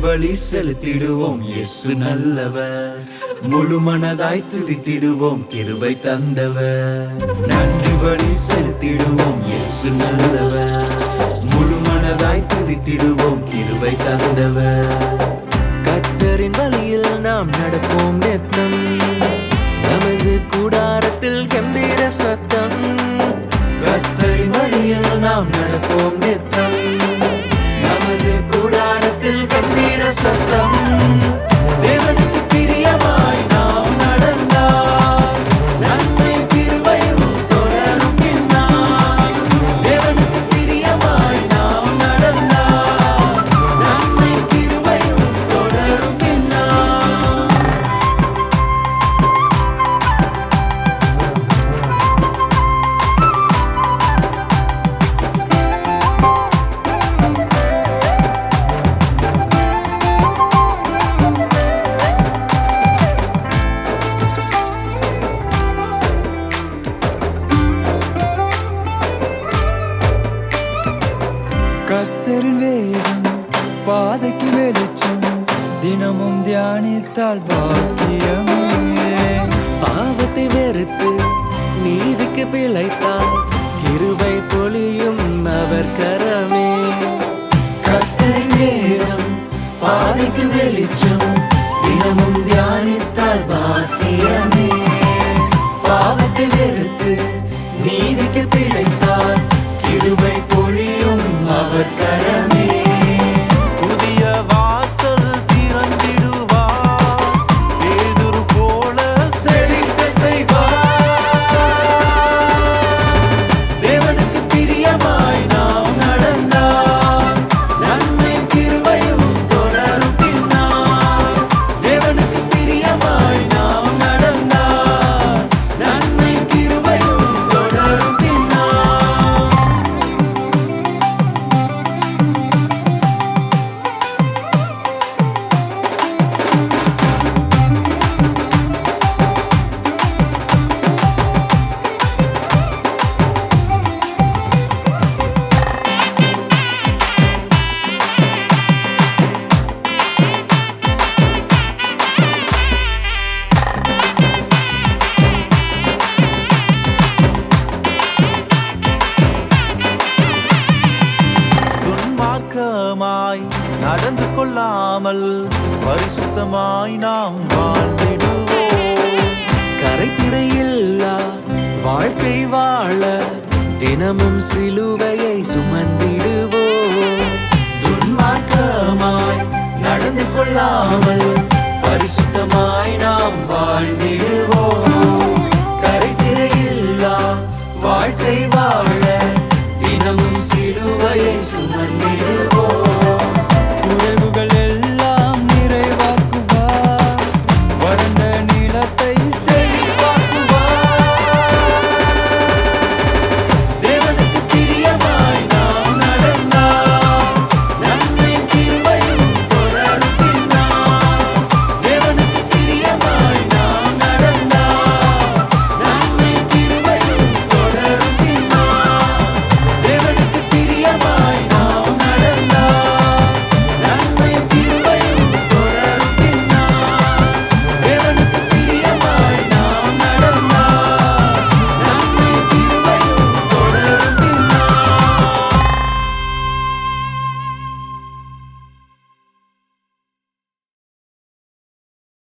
பலி செலுத்திடுவோம். இயேசு நல்லவர். முழு மனதாய் துதித்திடுவோம். கிருபை தந்தவர். நன்றி பலி செலுத்திடுவோம். இயேசு நல்லவர். பாதைக்கு வெளிச்சம். தினமும் தியானித்தால் பாக்கியமே. பாவத்தை வெறுத்து நீதிக்கு பிழைத்தால் கிருபை பொழியும் அவர் கரமே. கத்தை நேரம் பாதைக்கு வெளிச்சம். நடந்து கொள்ளாமல் பரிசுத்தமாய் நாம் வாழ்ந்திடுவோம். கரைத்திரையில்லா வாழ்க்கை வாழ தினமும் சிலுவையை சுமந்திடுவோம். துன்மார்க்கமாய் நடந்து கொள்ளாமல் பரிசுத்தமாய் நாம் வாழ்ந்திடுவோம். கரைத்திரையில்லா வாழ்க்கை வாழ